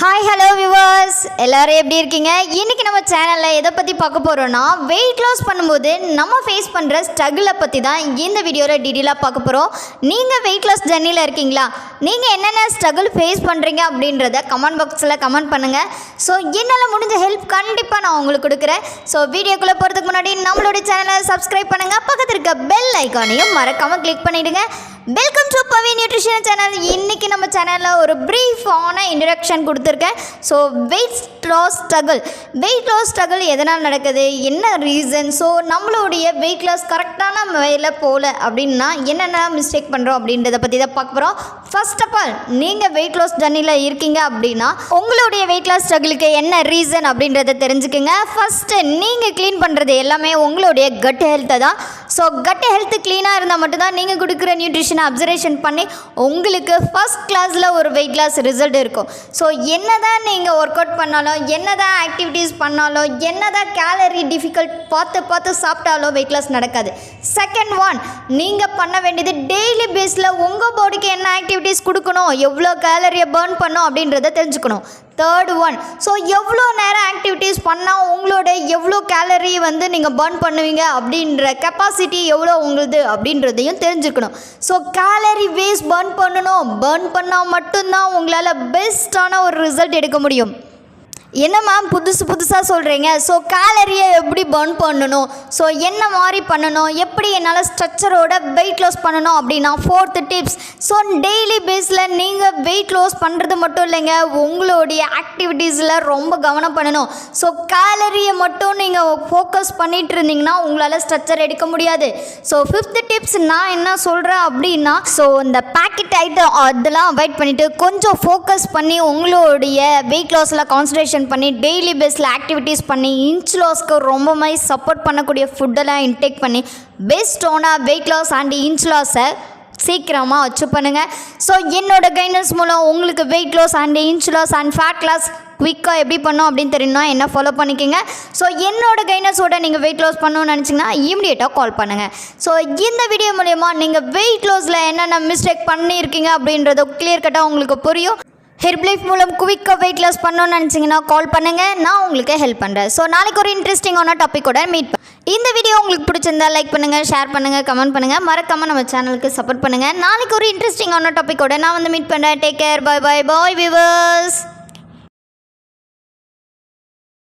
Hi hello viewers எல்லோரும் எப்படி இருக்கீங்க? இன்றைக்கி நம்ம சேனலில் எதை பற்றி பார்க்க போகிறோன்னா வெயிட் லாஸ் பண்ணும்போது நம்ம ஃபேஸ் பண்ணுற ஸ்ட்ரகிளை பற்றி தான் இந்த வீடியோவில் டீட்டெயிலாக பார்க்க போகிறோம் நீங்கள் வெயிட் லாஸ் ஜர்னியில் இருக்கீங்களா? நீங்கள் என்னென்ன ஸ்ட்ரகிள் ஃபேஸ் பண்ணுறீங்க அப்படின்றத கமெண்ட் பாக்ஸில் கமெண்ட் பண்ணுங்கள் ஸோ என்னால் முடிஞ்ச ஹெல்ப் கண்டிப்பாக நான் உங்களுக்கு கொடுக்குறேன். ஸோ வீடியோக்குள்ளே போகிறதுக்கு முன்னாடி நம்மளுடைய சேனலை சப்ஸ்கிரைப் பண்ணுங்கள் பக்கத்தில் இருக்க பெல் ஐக்கானையும் மறக்காமல் கிளிக் பண்ணிவிடுங்க welcome to Pavi nutrition channel இன்றைக்கி நம்ம சேனலில் ஒரு ப்ரீஃபான இன்ட்ரடக்ஷன் கொடுத்துருக்கேன். So weight loss struggle weight loss struggle எதனால் நடக்குது? என்ன ரீசன் ஸோ நம்மளுடைய வெயிட் லாஸ் கரெக்டான வேலை போகல அப்படின்னா என்னென்ன மிஸ்டேக் பண்ணுறோம் அப்படின்றத பற்றி தான் பார்க்க போகிறோம் ஃபர்ஸ்ட் ஆஃப் ஆல் நீங்கள் வெயிட் லாஸ் ஜர்னியில் இருக்கீங்க அப்படின்னா உங்களுடைய வெயிட் லாஸ் ஸ்ட்ரகிளுக்கு என்ன ரீசன் அப்படின்றத தெரிஞ்சுக்கோங்க. ஃபஸ்ட்டு நீங்கள் க்ளீன் பண்ணுறது எல்லாமே உங்களுடைய கட் ஹெல்த்தை தான். ஸோ கட் ஹெல்த் க்ளீனாக இருந்தால் மட்டும்தான் நீங்கள் கொடுக்குற நியூட்ரிஷன் அப்சர்வேஷன் பண்ணி உங்களுக்கு ஃபஸ்ட் கிளாஸில் ஒரு வெயிட் லாஸ் ரிசல்ட் இருக்கும். ஸோ என்ன தான் நீங்கள் ஒர்க் அவுட் பண்ணாலும் என்ன தான் ஆக்டிவிட்டீஸ் பண்ணாலும் என்ன தான் கேலரி டிஃபிகல்ட் பார்த்து பார்த்து சாப்பிட்டாலும் வெயிட் லாஸ் நடக்காது. செகண்ட் ஒன் நீங்கள் பண்ண வேண்டியது டெய்லி பேஸில் உங்கள் பாடிக்கு என்ன ஆக்டிவிட்டீஸ் கொடுக்கணும் எவ்வளோ கேலரியை பேர்ன் பண்ணும் அப்படின்றத தெரிஞ்சுக்கணும். தேர்ட் ஒன் ஸோ எவ்வளோ நேரம் ஆக்டிவிட்டீஸ் பண்ணால் உங்களோட எவ்வளோ கேலரி வந்து நீங்கள் பர்ன் பண்ணுவீங்க அப்படின்ற கெப்பாசிட்டி எவ்வளோ உங்களுது அப்படின்றதையும் தெரிஞ்சுக்கணும். ஸோ கேலரி வேஸ்ட் பர்ன் பண்ணணும். பர்ன் பண்ணால் மட்டும்தான் உங்களால் பெஸ்ட்டான ஒரு ரிசல்ட் எடுக்க முடியும். என்ன மேம் புதுசு புதுசாக சொல்கிறீங்க ஸோ கேலரியை எப்படி பர்ன் பண்ணணும்? ஸோ என்ன மாதிரி பண்ணணும்? எப்படி என்னால் ஸ்ட்ரக்சரோட வெயிட் லாஸ் பண்ணணும்? அப்படின்னா ஃபோர்த்து டிப்ஸ் ஸோ டெய்லி பேஸில் நீங்கள் வெயிட் லாஸ் பண்ணுறது மட்டும் இல்லைங்க. உங்களுடைய ஆக்டிவிட்டீஸில் ரொம்ப கவனம் பண்ணணும். ஸோ கேலரியை மட்டும் நீங்கள் ஃபோக்கஸ் பண்ணிட்டு இருந்தீங்கன்னா உங்களால் ஸ்ட்ரக்சர் எடுக்க முடியாது. ஸோ ஃபிஃப்த்து டிப்ஸ் நான் என்ன சொல்கிறேன் அப்படின்னா ஸோ இந்த பேக்கெட் ஐட்டம் அதெல்லாம் அவாய்ட் பண்ணிவிட்டு கொஞ்சம் ஃபோக்கஸ் பண்ணி உங்களுடைய வெயிட் லாஸில் கான்சன்ட்ரேஷன் பண்ணி டெய்லி பேஸில் ஆக்டிவிட்டீஸ் பண்ணி இன்ச் லாஸ்க்கு மாதிரி சப்போர்ட் பண்ணக்கூடிய ஃபுட்டெல்லாம் இன்டேக் பண்ணி பெஸ்ட்டான வெயிட் லாஸ் அண்ட் இன்ச் லாஸை சீக்கிரமாக வச்சு பண்ணுங்கள் ஸோ என்னோட கைடன்ஸ் மூலம் உங்களுக்கு weight loss and inch loss and fat loss குயிக்காக எப்படி பண்ணோம் அப்படின்னு தெரியும்னா என்ன ஃபாலோ பண்ணிக்கோங்க. ஸோ என்னோட கைடன்ஸோட நீங்கள் வெயிட் லாஸ் பண்ணணும்னு நினச்சிங்கன்னா இமீடியட்டாக கால் பண்ணுங்கள் ஸோ இந்த வீடியோ மூலயமா நீங்கள் வெயிட் லாஸில் என்னென்ன மிஸ்டேக் பண்ணியிருக்கீங்க அப்படின்றத கிளியர் கட்டாக உங்களுக்கு புரியும். ஹெர்ப்லைஃப் மூலம் குவிக்காக வெயிட் லாஸ் பண்ணணும்னு நினச்சிங்கன்னா கால் பண்ணுங்கள் நான் உங்களுக்கு ஹெல்ப் பண்ணுறேன் ஸோ நாளைக்கு ஒரு இன்ட்ரெஸ்டிங்கான டாப்பிக்கோட மீட் இந்த வீடியோ உங்களுக்கு பிடிச்சிருந்தா லைக் பண்ணுங்கள் ஷேர் பண்ணுங்கள் கமெண்ட் பண்ணுங்கள் மறக்காமல் நம்ம சேனலுக்கு சப்போர்ட் பண்ணுங்கள் நாளைக்கு ஒரு இன்ட்ரெஸ்டிங்கான டாப்பிக்கோட நான் வந்து மீட் பண்ணுறேன் take care bye bye bye viewers